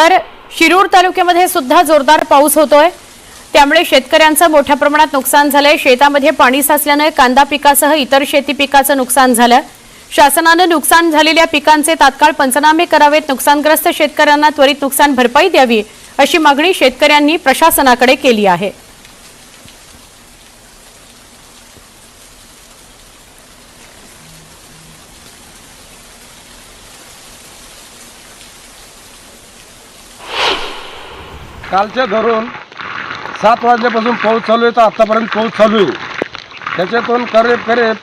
तर शिरूर तालुक्यामध्ये सुद्धा जोरदार पाऊस होतोय. त्यामुळे शेतकऱ्यांचं मोठ्या प्रमाणात नुकसान झालंय. शेतामध्ये पाणी साचल्यानं कांदा पिकासह इतर शेती पिकाचं नुकसान झालं. शासनानं नुकसान झालेल्या पिकांचे तात्काळ पंचनामे करावेत. नुकसानग्रस्त शेतकऱ्यांना त्वरित नुकसान भरपाई द्यावी अशी मागणी शेतकऱ्यांनी प्रशासनाकडे केली आहे. कालच्या धरून सात वाजल्यापासून पाऊस चालू आहे तर आत्तापर्यंत पाऊस चालू आहे. त्याच्यातून करीब करीब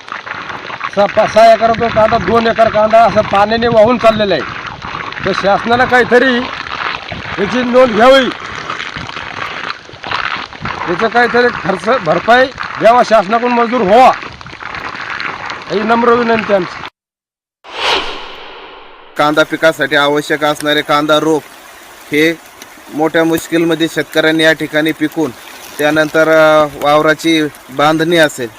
स पाच सहा एकरातून कांदा दोन एकर कांदा असं पाण्याने वाहून चाललेला आहे. तर शासनाला काहीतरी याची नोंद घ्यावी. याचं काहीतरी खर्च भरपाई द्यावा शासनाकडून मजदूर व्हावा. ही नम्र विनंती आमची. कांदा पिकासाठी आवश्यक असणारे कांदा रोप हे मोठ्या मुश्किलमध्ये शेतकऱ्यांनी या ठिकाणी पिकून त्यानंतर वावराची बांधणी असेल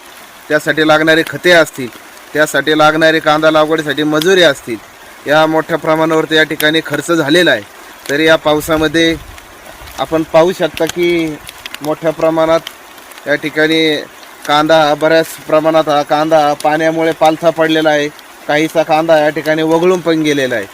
त्यासाठी लागणारे खते असतील त्यासाठी लागणारे कांदा लागवडीसाठी मजुरी असतील या मोठ्या प्रमाणावरती या ठिकाणी खर्च झालेला आहे. तरी या पावसामध्ये आपण पाहू शकता की मोठ्या प्रमाणात या ठिकाणी कांदा बऱ्याच प्रमाणात हा कांदा पाण्यामुळे पालथा पडलेला आहे. काहीसा कांदा या ठिकाणी वगळून पण गेलेला आहे.